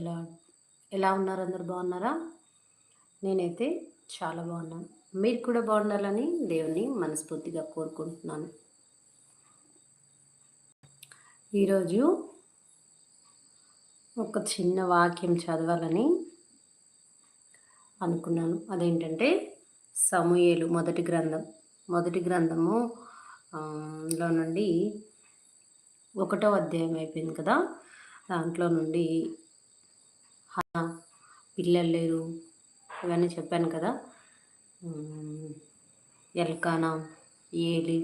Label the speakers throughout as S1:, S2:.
S1: ఎలా ఎలా ఉన్నారు? అందరు బాగున్నారా? నేనైతే చాలా బాగున్నాను. మీరు కూడా బాగుండాలని దేవుణ్ణి మనస్ఫూర్తిగా కోరుకుంటున్నాను. ఈరోజు ఒక చిన్న వాక్యం చదవాలని అనుకున్నాను. అదేంటంటే సమూయేలు మొదటి గ్రంథం. మొదటి గ్రంథము లో నుండి ఒకటో అధ్యాయం అయిపోయింది కదా? దాంట్లో నుండి పిల్లలు లేరు. ఇవన్నీ చెప్పాను కదా. ఎల్కానా ఏలి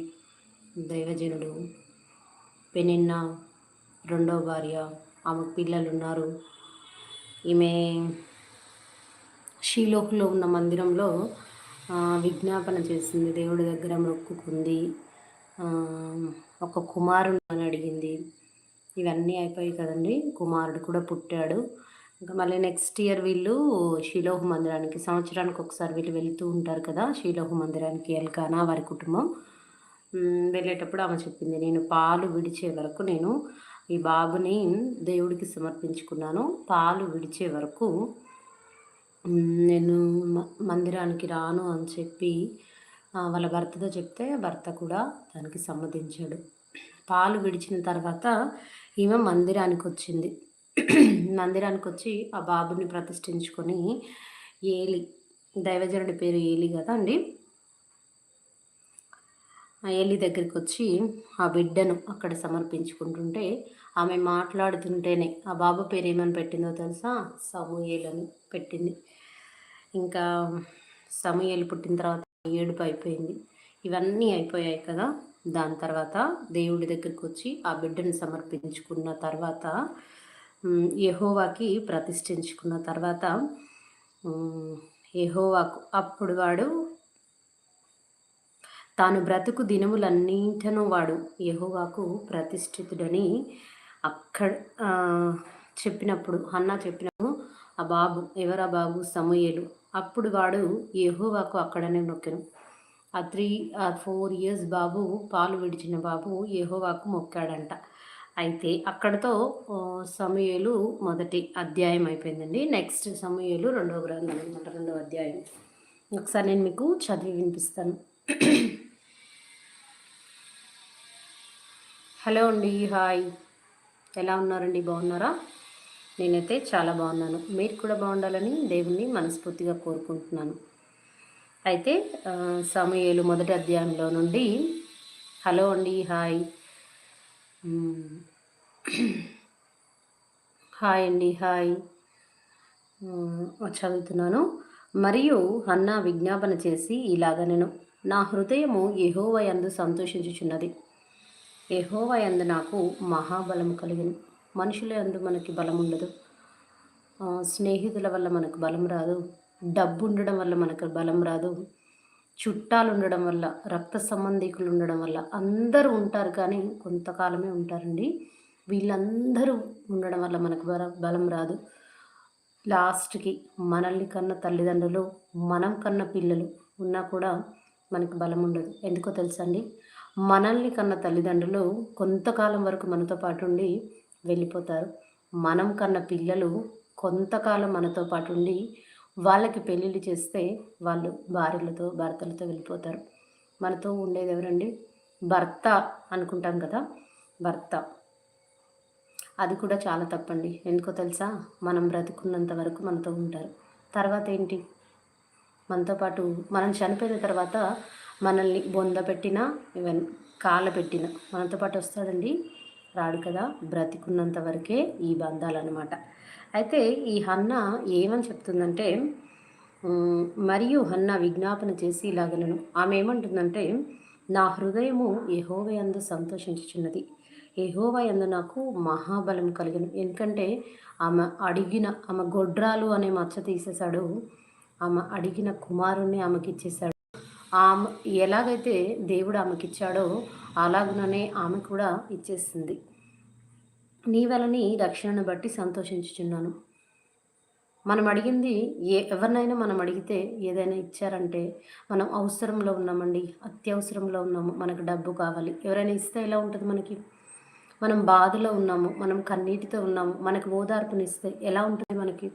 S1: దైవజనుడు పెనిన్న రెండో భార్య ఆమె పిల్లలు ఉన్నారు. ఈమె షీలోకులో ఉన్న మందిరంలో విజ్ఞాపన చేసింది. దేవుడి దగ్గర మొక్కుకుంది. ఒక కుమారుడు అని అడిగింది. ఇవన్నీ అయిపోయాయి కదండి. కుమారుడు కూడా పుట్టాడు. ఇంకా మళ్ళీ నెక్స్ట్ ఇయర్ వీళ్ళు శిలోహ మందిరానికి సంవత్సరానికి ఒకసారి వీళ్ళు వెళుతూ ఉంటారు కదా శిలోహ మందిరానికి ఎల్కానా వారి కుటుంబం. వెళ్ళేటప్పుడు ఆమె చెప్పింది నేను పాలు విడిచే వరకు నేను ఈ బాబుని దేవుడికి సమర్పించుకున్నాను. పాలు విడిచే వరకు నేను మందిరానికి రాను అని చెప్పి వాళ్ళ భర్తతో చెప్తే భర్త కూడా దానికి సమ్మతించాడు. పాలు విడిచిన తర్వాత ఈమె మందిరానికి వచ్చింది. మందిరానికి వచ్చి ఆ బాబుని ప్రతిష్ఠించుకొని ఏలి దైవజనుడి పేరు ఏలి కదా అండి? ఆ ఏలి దగ్గరికి వచ్చి ఆ బిడ్డను అక్కడ సమర్పించుకుంటుంటే ఆమె మాట్లాడుతుంటేనే ఆ బాబు పేరు ఏమని పెట్టిందో తెలుసా? సమూయేలని పెట్టింది. ఇంకా సమూయేలు పుట్టిన తర్వాత ఏడుపు అయిపోయింది. ఇవన్నీ అయిపోయాయి కదా? దాని తర్వాత దేవుడి దగ్గరికి వచ్చి ఆ బిడ్డను సమర్పించుకున్న తర్వాత యహోవాకి ప్రతిష్ఠించుకున్న తర్వాత యహోవాకు అప్పుడు వాడు తాను బ్రతుకు దినములన్నింటను వాడు యహోవాకు ప్రతిష్ఠితుడని అక్కడ చెప్పినప్పుడు అన్న చెప్పినప్పుడు ఆ బాబు ఎవరా బాబు? సమూయలు. అప్పుడు వాడు యహోవాకు అక్కడనే నొక్కాను ఆ త్రీ ఆ ఫోర్ ఇయర్స్ బాబు పాలు విడిచిన బాబు యహోవాకు మొక్కాడంట. అయితే అక్కడతో సమయలు మొదటి అధ్యాయం అయిపోయిందండి. నెక్స్ట్ సమయలు రెండవ గ్రంథం అనమాట రెండవ అధ్యాయం. ఒకసారి నేను మీకు చదివి వినిపిస్తాను. హలో అండి హాయ్. ఎలా ఉన్నారండి? బాగున్నారా? నేనైతే చాలా బాగున్నాను. మీరు కూడా బాగుండాలని దేవుణ్ణి మనస్ఫూర్తిగా కోరుకుంటున్నాను. అయితే సమయలు మొదటి అధ్యాయంలో నుండి హలో అండి హాయ్. హాయ్ అండి హాయ్ చదువుతున్నాను. మరియు అన్న విజ్ఞాపన చేసి ఇలాగ నేను నా హృదయము యహోవయందు సంతోషించుచున్నది. యహోవయందు నాకు మహాబలం కలిగిన. మనుషుల యందు మనకి బలం ఉండదు. స్నేహితుల వల్ల మనకు బలం రాదు. డబ్బు ఉండడం వల్ల మనకు బలం రాదు. చుట్టాలు ఉండడం వల్ల రక్త సంబంధికులు ఉండడం వల్ల అందరూ ఉంటారు కానీ కొంతకాలమే ఉంటారండి. వీళ్ళందరూ ఉండడం వల్ల మనకు బలం రాదు. లాస్ట్కి మనల్ని కన్న తల్లిదండ్రులు మనం కన్న పిల్లలు ఉన్నా కూడా మనకు బలం ఉండదు. ఎందుకో తెలుసండి మనల్ని కన్న తల్లిదండ్రులు కొంతకాలం వరకు మనతో పాటు ఉండి వెళ్ళిపోతారు. మనం కన్న పిల్లలు కొంతకాలం మనతో పాటు ఉండి వాళ్ళకి పెళ్ళిళ్ళు చేస్తే వాళ్ళు భార్యలతో భర్తలతో వెళ్ళిపోతారు. మనతో ఉండేది ఎవరండి? భర్త అనుకుంటాం కదా? భర్త. అది కూడా చాలా తప్పండి. ఎందుకో తెలుసా? మనం బ్రతుకున్నంత వరకు మనతో ఉంటారు. తర్వాత ఏంటి? మనతో పాటు మనం చనిపోయిన తర్వాత మనల్ని బొంద పెట్టినా ఈవెన్ కాళ్ళ పెట్టిన మనతో పాటు వస్తాడండి. రాడు కదా బ్రతికున్నంత వరకే ఈ బంధాలు అనమాట అయితే ఈ హన్న ఏమని చెప్తుందంటే మరియు హన్న విజ్ఞాపన చేసి ఇలాగలను. ఆమె ఏమంటుందంటే నా హృదయము యహోవ ఎందు సంతోషించుచున్నది. యహోవ ఎందు నాకు మహాబలం కలిగను. ఎందుకంటే ఆమె అడిగిన ఆమె గొడ్రాలు అనే మచ్చ తీసేశాడు. ఆమె అడిగిన కుమారుణ్ణి ఆమెకి ఇచ్చేశాడు ఆమె ఎలాగైతే దేవుడు ఆమెకిచ్చాడో అలాగుననే ఆమె కూడా ఇచ్చేస్తుంది నీ వలని రక్షణను బట్టి సంతోషించుచున్నాను. మనం అడిగింది ఏ ఎవరినైనా మనం అడిగితే ఏదైనా ఇచ్చారంటే మనం అవసరంలో ఉన్నామండి అత్యవసరంలో ఉన్నాము మనకు డబ్బు కావాలి. ఎవరైనా ఇస్తే ఎలా ఉంటుంది మనకి? మనం బాధలో ఉన్నాము మనం కన్నీటితో ఉన్నాము మనకు ఓదార్పునిస్తే ఎలా ఉంటుంది మనకి?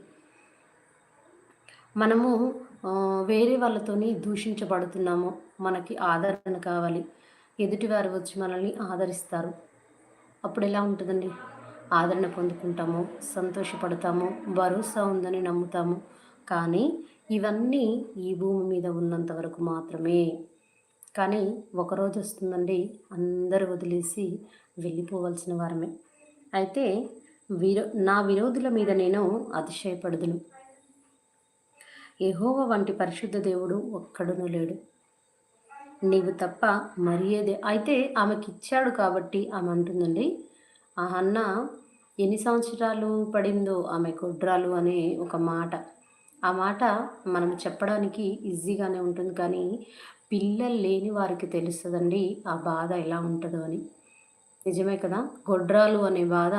S1: మనము వేరే వాళ్ళతోని దూషించబడుతున్నాము మనకి ఆదరణ కావాలి. ఎదుటివారు వచ్చి మనల్ని ఆదరిస్తారు. అప్పుడు ఎలా ఉంటుందండి? ఆదరణ పొందుకుంటాము సంతోషపడతాము భరోసా ఉందని నమ్ముతాము. కానీ ఇవన్నీ ఈ భూమి మీద ఉన్నంత వరకు మాత్రమే. కానీ ఒకరోజు వస్తుందండి అందరూ వదిలేసి వెళ్ళిపోవలసిన వారమే. అయితే విరో నా విరోధుల మీద నేను అతిశయపడదును. ఎహోవ వంటి పరిశుద్ధ దేవుడు ఒక్కడును లేడు. నీవు తప్ప మరి అయితే ఆమెకిచ్చాడు కాబట్టి ఆమె అంటుందండి ఆ అన్న ఎన్ని సంవత్సరాలు పడిందో ఆమె కుడ్రాలు అనే ఒక మాట. ఆ మాట మనం చెప్పడానికి ఈజీగానే ఉంటుంది కానీ పిల్లలు లేని వారికి తెలుస్తుందండి ఆ బాధ ఎలా ఉంటుందో అని. నిజమే కదా? గొడ్రాలు అనే బాధ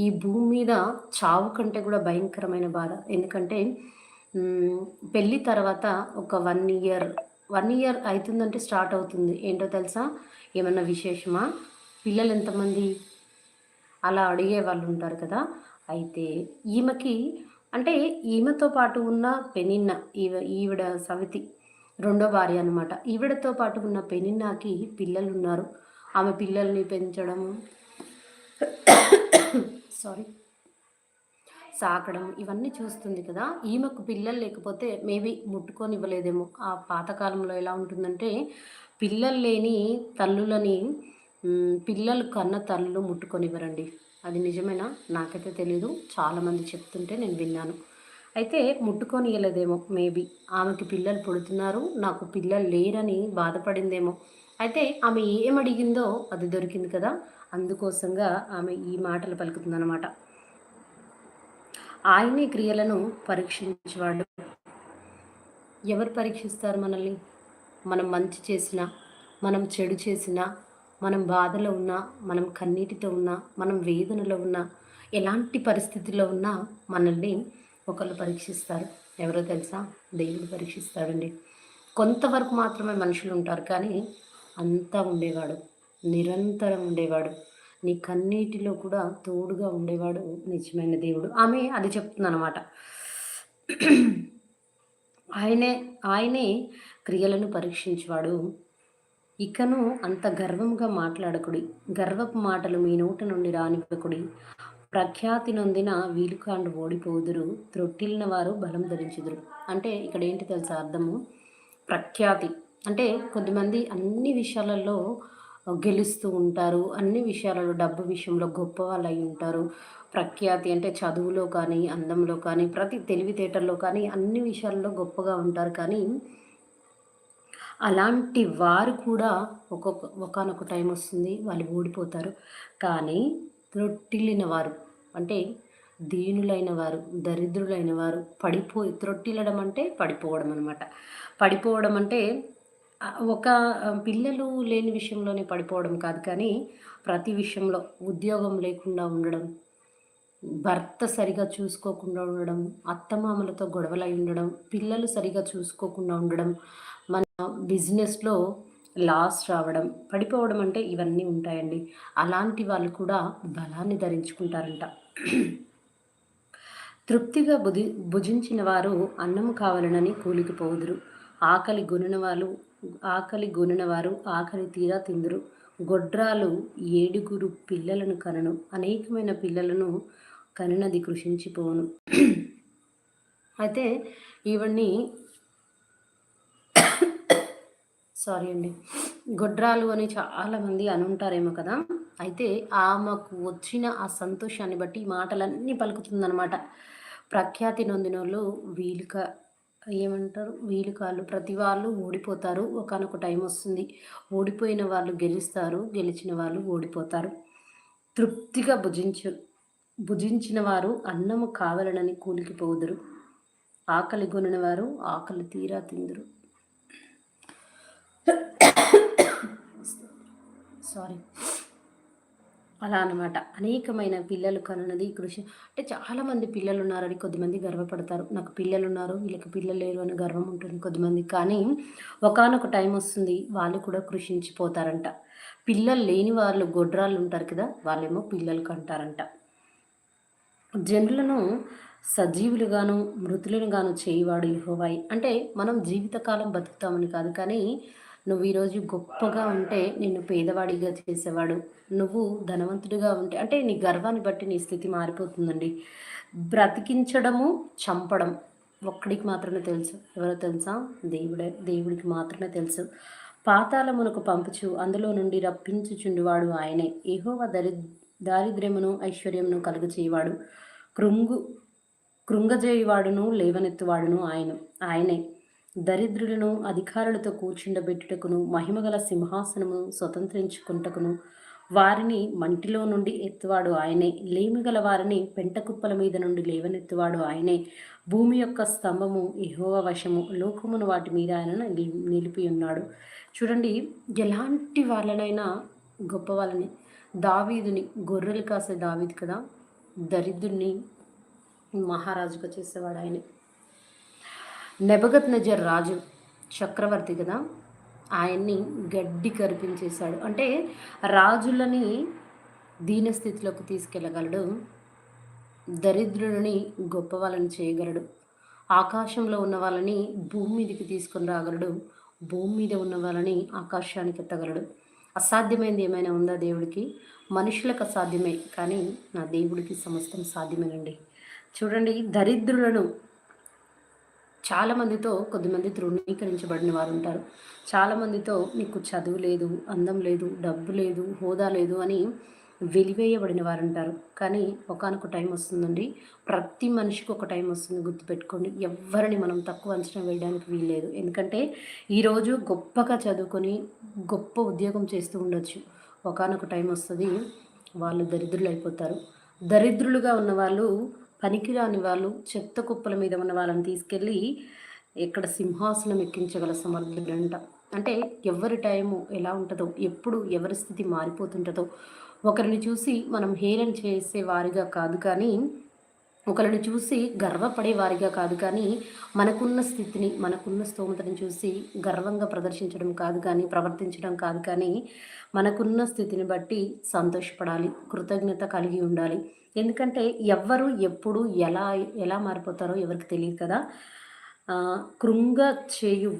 S1: ఈ భూమి మీద చావు కంటే కూడా భయంకరమైన బాధ. ఎందుకంటే పెళ్ళి తర్వాత ఒక వన్ ఇయర్ వన్ ఇయర్ అవుతుందంటే స్టార్ట్ అవుతుంది. ఏంటో తెలుసా? ఏమన్నా విశేషమా? పిల్లలు ఎంతమంది? అలా అడిగే వాళ్ళు ఉంటారు కదా. అయితే ఈమెకి అంటే ఈమెతో పాటు ఉన్న పెనిన్న ఈవ ఈవిడ సవితి రెండో భార్య అనమాట ఈవిడతో పాటు ఉన్న పెనిన్నాకి పిల్లలు ఉన్నారు ఆమె పిల్లల్ని పెంచడం సారీ సాకడం ఇవన్నీ చూస్తుంది కదా. ఈమెకు పిల్లలు లేకపోతే మేబీ ముట్టుకొని ఇవ్వలేదేమో ఆ పాతకాలంలో ఎలా ఉంటుందంటే పిల్లలు లేని తల్లులని పిల్లలు కన్న తల్లులు ముట్టుకొనివ్వరండి. అది నిజమేనా? నాకైతే తెలీదు. చాలామంది చెప్తుంటే నేను విన్నాను. అయితే ముట్టుకొని ఇవ్వలేదేమో మేబీ. ఆమెకి పిల్లలు పుడుతున్నారు నాకు పిల్లలు లేరని బాధపడిందేమో. అయితే ఆమె ఏమడిగిందో అది దొరికింది కదా అందుకోసంగా ఆమె ఈ మాటలు పలుకుతుందన్నమాట. ఆయనే క్రియలను పరీక్షించేవాడు ఎవరు పరీక్షిస్తారు మనల్ని? మనం మంచి చేసినా మనం చెడు చేసినా మనం బాధలో ఉన్నా మనం కన్నీటితో ఉన్నా మనం వేదనలో ఉన్నా ఎలాంటి పరిస్థితిలో ఉన్నా మనల్ని ఒకళ్ళు పరీక్షిస్తారు. ఎవరో తెలుసా? దేవుడు పరీక్షిస్తాడండి. కొంతవరకు మాత్రమే మనుషులు ఉంటారు కానీ అంతా ఉండేవాడు. నిరంతరం ఉండేవాడు. నీ కన్నీటిలో కూడా తోడుగా ఉండేవాడు నిజమైన దేవుడు. ఆమె అది చెప్తుందనమాట ఆయనే ఆయనే క్రియలను పరీక్షించేవాడు. ఇకను అంత గర్వంగా మాట్లాడకుడి. గర్వపు మాటలు మీ నోట నుండి రానివ్వకుడి. ప్రఖ్యాతి నొందిన వీలుకాండు ఓడిపోదురు. త్రొట్టిల్లిన వారు బలం ధరించుదురు. అంటే ఇక్కడ ఏంటి తెలుసా అర్థము? ప్రఖ్యాతి. అంటే కొద్దిమంది అన్ని విషయాలలో గెలుస్తూ ఉంటారు. అన్ని విషయాలలో డబ్బు విషయంలో గొప్ప వాళ్ళు అయి ఉంటారు. ప్రఖ్యాతి అంటే చదువులో కానీ అందంలో కానీ ప్రతి తెలివితేటల్లో కానీ అన్ని విషయాల్లో గొప్పగా ఉంటారు. కానీ అలాంటి వారు కూడా ఒక్కొక్క ఒకనొక టైం వస్తుంది వాళ్ళు ఓడిపోతారు కానీ త్రొట్టిల్లిన వారు అంటే దీనులైన వారు దరిద్రులైన వారు పడిపోయి త్రొట్టిల్లడం అంటే పడిపోవడం అనమాట పడిపోవడం అంటే ఒక పిల్లలు లేని విషయంలోనే పడిపోవడం కాదు కానీ ప్రతి విషయంలో ఉద్యోగం లేకుండా ఉండడం భర్త సరిగా చూసుకోకుండా ఉండడం అత్తమామలతో గొడవలై ఉండడం పిల్లలు సరిగా చూసుకోకుండా ఉండడం బిజినెస్లో లాస్ రావడం పడిపోవడం అంటే ఇవన్నీ ఉంటాయండి. అలాంటి వాళ్ళు కూడా బలాన్ని ధరించుకుంటారంట. తృప్తిగా భుజి భుజించిన వారు అన్నం కావాలనని కూలికిపోదురు ఆకలి గొనిన వాళ్ళు ఆకలి వారు ఆకలి తీరా తిందురు. గొడ్రాలు ఏడుగురు పిల్లలను కనను. అనేకమైన పిల్లలను కనునది కృషించిపోను. అయితే ఇవన్నీ సారీ అండి. గొడ్రాలు అని చాలామంది అని ఉంటారేమో కదా. అయితే ఆమెకు వచ్చిన ఆ సంతోషాన్ని బట్టి మాటలన్నీ పలుకుతుందనమాట ప్రఖ్యాతి నొందిన వాళ్ళు వీలుక ఏమంటారు? వీలు కాళ్ళు ప్రతి వాళ్ళు ఓడిపోతారు. ఒకనొక టైం వస్తుంది. ఓడిపోయిన వాళ్ళు గెలుస్తారు. గెలిచిన వాళ్ళు ఓడిపోతారు. తృప్తిగా భుజించు భుజించిన వారు అన్నము కావాలనని కూలికి పోదురు. ఆకలి కొనిన వారు ఆకలి తీరా తిందురు. సారీ అలా అనమాట. అనేకమైన పిల్లలు కనున్నది కృషి అంటే చాలామంది పిల్లలు ఉన్నారని కొద్దిమంది గర్వపడతారు. నాకు పిల్లలు ఉన్నారు వీళ్ళకి పిల్లలు లేరు అని గర్వం ఉంటుంది కొద్దిమంది కానీ ఒకానొక టైం వస్తుంది వాళ్ళు కూడా కృషించిపోతారంట. పిల్లలు లేని వాళ్ళు గొడ్రాళ్ళు ఉంటారు కదా! వాళ్ళేమో పిల్లలు కంటారంట. జనులను సజీవులుగాను, మృతులను గాను చేయువాడు యెహోవాయే. అంటే మనం జీవితకాలం బతుకుతామని కాదు కానీ నువ్వు ఈరోజు గొప్పగా ఉంటే నిన్ను పేదవాడిగా చేసేవాడు. నువ్వు ధనవంతుడిగా ఉంటే అంటే నీ గర్వాన్ని బట్టి నీ స్థితి మారిపోతుందండి. బ్రతికించడము చంపడం ఒక్కడికి మాత్రమే తెలుసు. ఎవరో తెలుసా? దేవుడే దేవుడికి మాత్రమే తెలుసు. పాతాళమునకు పంపుచు అందులో నుండి రప్పించుచుండువాడు ఆయనే. ఏహోవ దరి దారిద్ర్యమును ఐశ్వర్యమును కలుగు చేయవాడు కృంగు కృంగజేయువాడును లేవనెత్తువాడును ఆయన. ఆయనే. దరిద్రులను అధికారులతో కూర్చుండబెట్టుటకును మహిమగల సింహాసనము స్వతంత్రించుకుంటకును వారిని మంటిలో నుండి ఎత్తువాడు ఆయనే. లేమిగల వారిని పెంటకుప్పల మీద నుండి లేవనెత్తువాడు ఆయనే. భూమి యొక్క స్తంభము ఇహోవ వశము. లోకమును వాటి మీద ఆయన నిలిపి ఉన్నాడు. చూడండి ఎలాంటి వాళ్ళనైనా గొప్ప వాళ్ళని దావీదుని గొర్రెలు కాసే దావీదు కదా. దరిద్రుని మహారాజుగా చేసేవాడు ఆయనే. నెబగత్ నజర్ రాజు చక్రవర్తి కదా ఆయన్ని గడ్డి కరిపించేశాడు. అంటే రాజులని దీనస్థితిలోకి తీసుకెళ్ళగలడు దరిద్రులని గొప్ప వాళ్ళని చేయగలడు ఆకాశంలో ఉన్న వాళ్ళని భూమి మీదకి తీసుకుని రాగలడు భూమి మీద ఉన్న వాళ్ళని ఆకాశానికి ఎత్తగలడు. అసాధ్యమైనది ఏమైనా ఉందా దేవుడికి? మనుషులకు అసాధ్యమే కానీ నా దేవుడికి సమస్తం సాధ్యమేనండి. చూడండి దరిద్రులను చాలామందితో కొద్దిమంది తృణీకరించబడిన వారు ఉంటారు చాలామందితో నీకు చదువు లేదు అందం లేదు డబ్బు లేదు హోదా లేదు అని వెలివేయబడిన వారు ఉంటారు కానీ ఒకనొక టైం వస్తుందండి. ప్రతి మనిషికి ఒక టైం వస్తుంది. గుర్తుపెట్టుకోండి. ఎవరిని మనం తక్కువ అంచనా వేయడానికి వీల్లేదు. ఎందుకంటే ఈరోజు గొప్పగా చదువుకొని గొప్ప ఉద్యోగం చేస్తూ ఉండొచ్చు. ఒకనొక టైం వస్తుంది. వాళ్ళు దరిద్రులు అయిపోతారు దరిద్రులుగా ఉన్న వాళ్ళు పనికిరాని వాళ్ళు చెత్త కుప్పల మీద ఉన్న వాళ్ళని తీసుకెళ్ళి ఇక్కడ సింహాసనం ఎక్కించగల సమర్థుడంట అంటే ఎవరి టైము ఎలా ఉంటుందో ఎప్పుడు ఎవరి స్థితి మారిపోతుంటుందో ఒకరిని చూసి మనం హేళన చేసే వారిగా కాదు కానీ ఒకరిని చూసి గర్వపడే వారిగా కాదు కానీ మనకున్న స్థితిని మనకున్న స్తోమతని చూసి గర్వంగా ప్రదర్శించడం కాదు కానీ ప్రవర్తించడం కాదు కానీ మనకున్న స్థితిని బట్టి సంతోషపడాలి కృతజ్ఞత కలిగి ఉండాలి. ఎందుకంటే ఎవ్వరు ఎప్పుడు ఎలా ఎలా మారిపోతారో ఎవరికి తెలియదు కదా. కృంగ చేయు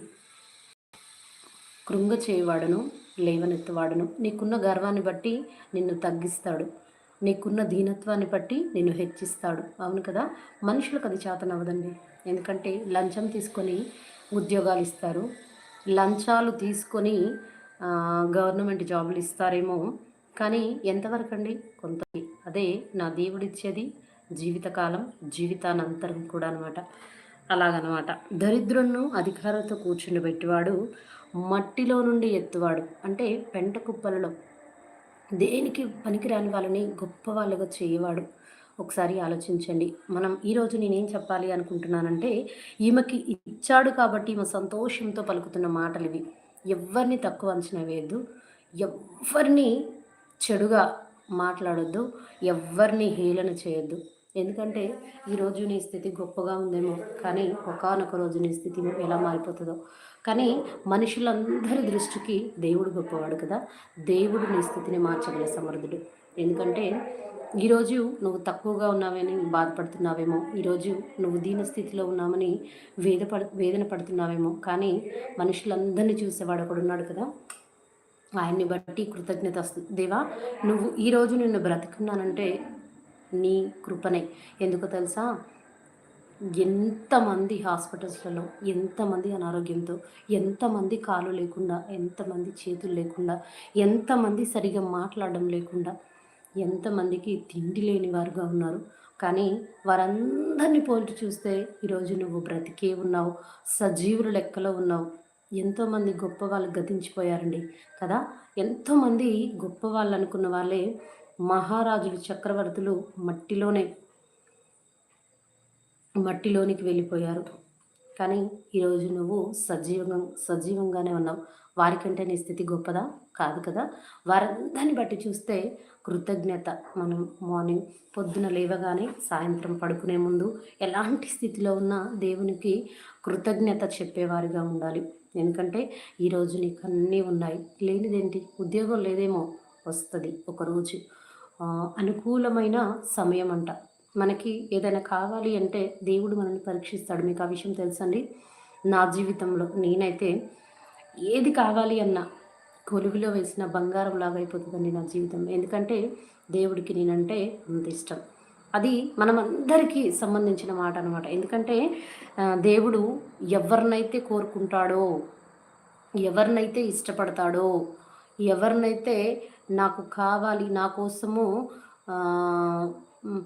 S1: కృంగ చేయవాడును లేవనెత్తువాడును. నీకున్న గర్వాన్ని బట్టి నిన్ను తగ్గిస్తాడు. నీకున్న దీనత్వాన్ని బట్టి నిన్ను హెచ్చిస్తాడు. అవును కదా? మనుషులకు అది చేతనవ్వదండి. ఎందుకంటే లంచం తీసుకొని ఉద్యోగాలు ఇస్తారు. లంచాలు తీసుకొని గవర్నమెంట్ జాబులు ఇస్తారేమో. కానీ ఎంతవరకు అండి కొంత అదే నా దేవుడిచ్చేది జీవితకాలం జీవితానంతరం కూడా అనమాట అలాగనమాట. దరిద్రులను అధికారంతో కూర్చుండబెట్టేవాడు మట్టిలో నుండి ఎత్తువాడు. అంటే పెంట కుప్పలలో. దేనికి పనికిరాని వాళ్ళని గొప్ప వాళ్ళగా చేయవాడు. ఒకసారి ఆలోచించండి. మనం ఈరోజు నేనేం చెప్పాలి అనుకుంటున్నానంటే ఈమెకి ఇచ్చాడు కాబట్టి ఈమె సంతోషంతో పలుకుతున్న మాటలు ఇవి ఎవరిని తక్కువ అంచనా వేయద్దు. ఎవరిని చెడుగా మాట్లాడొద్దు ఎవరిని హేళన చేయొద్దు. ఎందుకంటే ఈరోజు నీ స్థితి గొప్పగా ఉందేమో కానీ ఒకనొక రోజు నీ స్థితి ఎలా మారిపోతుందో. కానీ మనుషులందరి దృష్టికి దేవుడు గొప్పవాడు కదా. దేవుడు నీ స్థితిని మార్చగల సమర్థుడు. ఎందుకంటే ఈరోజు నువ్వు తక్కువగా ఉన్నావని బాధపడుతున్నావేమో ఈరోజు నువ్వు దీన స్థితిలో ఉన్నామని వేదపడు వేదన పడుతున్నావేమో కానీ మనుషులందరినీ చూసేవాడు ఒకడున్నాడు కదా. ఆయన్ని బట్టి కృతజ్ఞత వస్తుంది దేవా నువ్వు ఈరోజు నిన్ను బ్రతుకున్నానంటే నీ కృపనే. ఎందుకో తెలుసా? ఎంతమంది హాస్పిటల్స్లలో ఎంతమంది అనారోగ్యంతో ఎంతమంది కాలు లేకుండా ఎంతమంది చేతులు లేకుండా ఎంతమంది సరిగా మాట్లాడడం లేకుండా ఎంతమందికి తిండి లేని వారుగా ఉన్నారు. కానీ వారందరినీ పోల్చి చూస్తే ఈరోజు నువ్వు బ్రతికే ఉన్నావు సజీవుల లెక్కలో ఉన్నావు. ఎంతోమంది గొప్ప వాళ్ళు గతించిపోయారండి కదా? ఎంతోమంది గొప్ప వాళ్ళు అనుకున్న వాళ్ళే మహారాజులు చక్రవర్తులు మట్టిలోనే మట్టిలోనికి వెళ్ళిపోయారు. కానీ ఈరోజు నువ్వు సజీవంగా సజీవంగానే ఉన్నావు. వారికంటే నీ స్థితి గొప్పదా? కాదు కదా? వారందరిని బట్టి చూస్తే కృతజ్ఞత. మనం మార్నింగ్ పొద్దున లేవగానే సాయంత్రం పడుకునే ముందు ఎలాంటి స్థితిలో ఉన్నా దేవునికి కృతజ్ఞత చెప్పేవారిగా ఉండాలి. ఎందుకంటే ఈరోజు నీకు అన్నీ ఉన్నాయి. లేనిదేంటి? ఉద్యోగం లేదేమో? వస్తుంది ఒకరోజు. అనుకూలమైన సమయం అంట మనకి ఏదైనా కావాలి అంటే దేవుడు మనల్ని పరీక్షిస్తాడు. మీకు ఆ విషయం తెలుసండి? నా జీవితంలో నేనైతే ఏది కావాలి అన్నా కొలుగులో వేసిన బంగారం లాగా అయిపోతుందండి నా జీవితం. ఎందుకంటే దేవుడికి నేనంటే అంత ఇష్టం. అది మనమందరికీ సంబంధించిన మాట అనమాట ఎందుకంటే దేవుడు ఎవరినైతే కోరుకుంటాడో ఎవరినైతే ఇష్టపడతాడో ఎవరినైతే నాకు కావాలి నా కోసము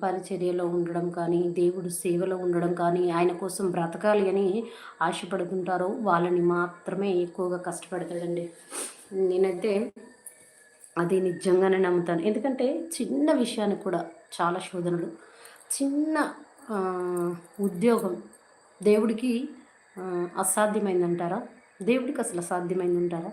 S1: పరిచర్యలో ఉండడం కానీ దేవుడు సేవలో ఉండడం కానీ ఆయన కోసం బ్రతకాలి అని ఆశపడుతుంటారో వాళ్ళని మాత్రమే ఎక్కువగా కష్టపడతాడండి. నేనైతే అది నిజంగానే నమ్ముతాను. ఎందుకంటే చిన్న విషయానికి కూడా చాలా శోధనలు. చిన్న ఉద్యోగం దేవుడికి అసాధ్యమైందంటారా? దేవుడికి అసలు అసాధ్యమైంది అంటారా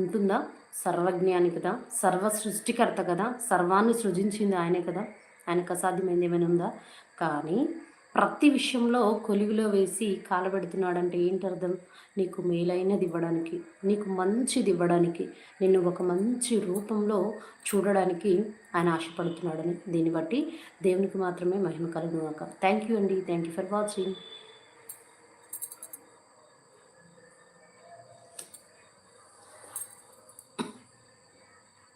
S1: ఉంటుందా? సర్వజ్ఞాని కదా సర్వ సృష్టికర్త కదా సర్వాన్ని సృజించింది ఆయనే కదా ఆయనకు అసాధ్యమైంది ఏమైనా ఉందా? కానీ ప్రతి విషయంలో కొలివిలో వేసి కాలబెడుతున్నాడంటే ఏంటి అర్థం నీకు మేలైనది ఇవ్వడానికి నీకు మంచిది ఇవ్వడానికి నిన్ను ఒక మంచి రూపంలో చూడడానికి ఆయన ఆశపడుతున్నాడని. దీన్ని బట్టి దేవునికి మాత్రమే మహిమ కలుగుగాక థ్యాంక్ యూ అండి. Thank you for watching